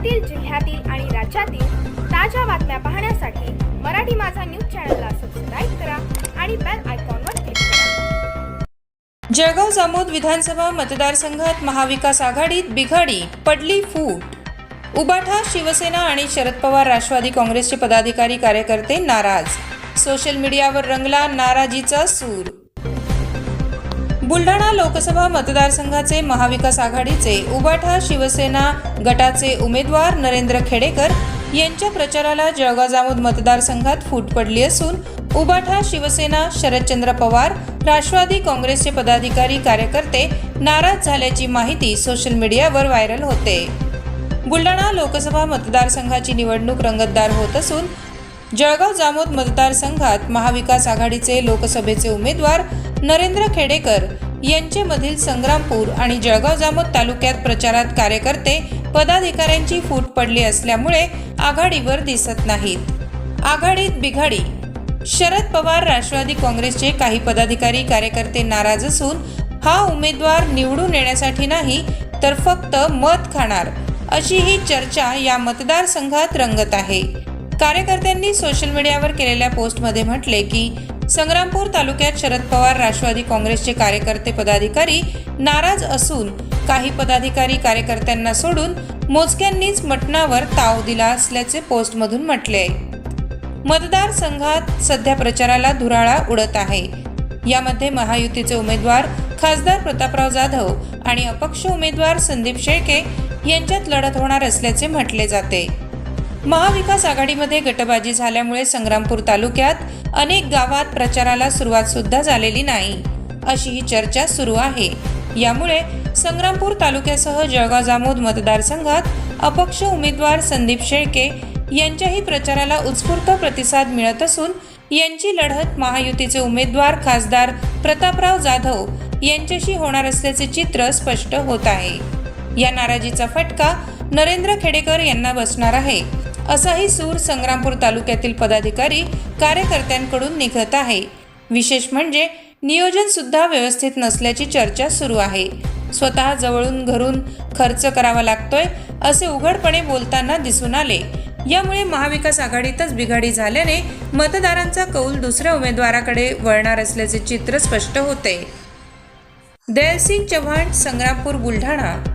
देशातील जिल्ह्यातील आणि राज्यातील ताज्या बातम्या पाहण्यासाठी मराठी माझा न्यूज चॅनलला सबस्क्राईब करा आणि बेल आयकॉनवर क्लिक करा. जळगाव जामोद विधानसभा मतदारसंघात महाविकास आघाडीत बिघाडी पडली फूट. उबाठा शिवसेना आणि शरद पवार राष्ट्रवादी काँग्रेसचे पदाधिकारी कार्यकर्ते नाराज. सोशल मीडियावर रंगला नाराजीचा सूर. बुलढाणा लोकसभा मतदारसंघाचे महाविकास आघाडीचे उबाठा शिवसेना गटाचे उमेदवार नरेंद्र खेडेकर यांच्या प्रचाराला जळगाव जामोद मतदारसंघात फूट पडली असून उबाठा शिवसेना शरदचंद्र पवार राष्ट्रवादी काँग्रेसचे पदाधिकारी कार्यकर्ते नाराज झाल्याची माहिती सोशल मीडियावर व्हायरल होते. बुलढाणा लोकसभा मतदारसंघाची निवडणूक रंगतदार होत असून जळगाव जामोद मतदारसंघात महाविकास आघाडीचे लोकसभेचे उमेदवार नरेंद्र खेडेकर यांच्यामधील संग्रामपूर आणि जळगाव जामोद तालुक्यात प्रचारात कार्यकर्ते पदाधिकाऱ्यांची फूट पडली असल्यामुळे आघाडीवर दिसत नाहीत. आघाडीत बिघाडी. शरद पवार राष्ट्रवादी काँग्रेसचे काही पदाधिकारी कार्यकर्ते नाराज असून हा उमेदवार निवडून येण्यासाठी नाही तर फक्त मत खाणार अशी ही चर्चा या मतदारसंघात रंगत आहे. कार्यकर्त्यांनी सोशल मीडियावर केलेल्या पोस्टमध्ये म्हटले की संग्रामपूर तालुक्यात शरद पवार राष्ट्रवादी काँग्रेसचे कार्यकर्ते पदाधिकारी नाराज असून काही पदाधिकारी कार्यकर्त्यांना सोडून मोजक्यांनीच मटणावर ताव दिला असल्याचे पोस्टमधून म्हटले. आहे मतदारसंघात सध्या प्रचाराला धुराळा उडत आहे. यामध्ये महायुतीचे उमेदवार खासदार प्रतापराव जाधव आणि अपक्ष उमेदवार संदीप शेळके यांच्यात लढत होणार असल्याचे म्हटले जाते. महाविकास आघाडीमध्ये गटबाजी झाल्यामुळे संग्रामपूर तालुक्यात अनेक गावात प्रचाराला सुरुवात सुद्धा झालेली नाही. अशी ही चर्चा सुरू आहे. यामुळे संग्रामपूर तालुक्यासह जळगाव जामोद मतदारसंघात अपक्ष उमेदवार संदीप शेळके यांच्याही प्रचाराला उत्स्फूर्त प्रतिसाद मिळत असून यांची लढत महायुतीचे उमेदवार खासदार प्रतापराव जाधव यांच्याशी होणार असल्याचे चित्र स्पष्ट होत आहे. या नाराजीचा फटका नरेंद्र खेडेकर यांना बसणार आहे. असाही सूर संग्रामपूर तालुक्यातील पदाधिकारी कार्यकर्त्यांकडून निघत आहे. विशेष म्हणजे नियोजन सुद्धा व्यवस्थित नसल्याची चर्चा सुरू आहे. स्वतः जवळून घरून खर्च करावा लागतोय असे उघडपणे बोलताना दिसून आले. यामुळे महाविकास आघाडीतच बिघाडी झाल्याने मतदारांचा कौल दुसऱ्या उमेदवाराकडे वळणार असल्याचे चित्र स्पष्ट होते. दयासिंग चव्हाण संग्रामपूर बुलढाणा